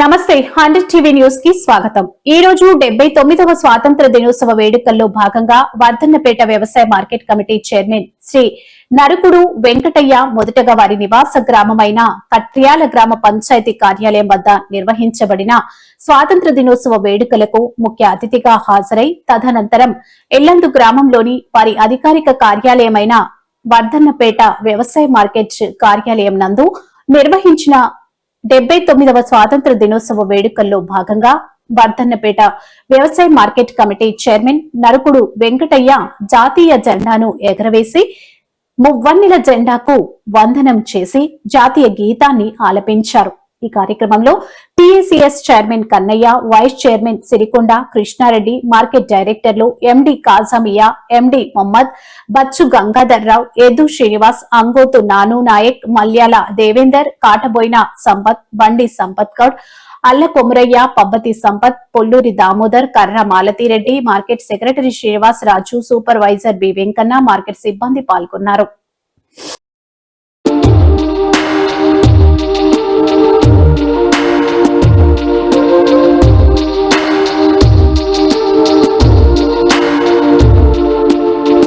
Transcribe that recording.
నమస్తే hundred TV న్యూస్కి స్వాగతం. ఈ రోజు డెబ్బై తొమ్మిదవ స్వాతంత్ర దినోత్సవ వేడుకల్లో భాగంగా వర్ధన్నపేట వ్యవసాయ మార్కెట్ కమిటీ చైర్మన్ శ్రీ నరుకుడు వెంకటయ్య మొదటగా వారి నివాస గ్రామమైన కట్ర్యాల గ్రామ పంచాయతీ కార్యాలయం వద్ద నిర్వహించబడిన స్వాతంత్ర దినోత్సవ వేడుకలకు ముఖ్య అతిథిగా హాజరై తదనంతరం ఎల్లందు గ్రామంలోని వారి అధికారిక కార్యాలయమైన వర్ధన్నపేట వ్యవసాయ మార్కెట్ కార్యాలయం నందు నిర్వహించిన డెబ్బై తొమ్మిదవ స్వాతంత్ర దినోత్సవ వేడుకల్లో భాగంగా వర్ధన్నపేట వ్యవసాయ మార్కెట్ కమిటీ చైర్మన్ నరుకుడు వెంకటయ్య జాతీయ జెండాను ఎగరవేసి మువ్వన్నెల జెండాకు వందనం చేసి జాతీయ గీతాన్ని ఆలపించారు. ఈ కార్యక్రమంలో PACS chairman Kannayya vice chairman Sirikonda Krishna Reddy market డైరెక్టర్లు ఎండి కాజమియా ఎండి మొహమ్మద్ బచ్చు గంగాధర్రావు ఎదు శ్రీనివాస్ అంగోతు నాను నాయక్ మల్యాల దేవేందర్ కాటబోయిన సంపత్ బండి సంపత్ గౌడ్ అల్ల Komuraiah Pabbathi Sampath Polluri Damodar Karra Malathi Reddy market secretary Srinivas Raju supervisor B Venkanna market సిబ్బంది పాల్గొన్నారు.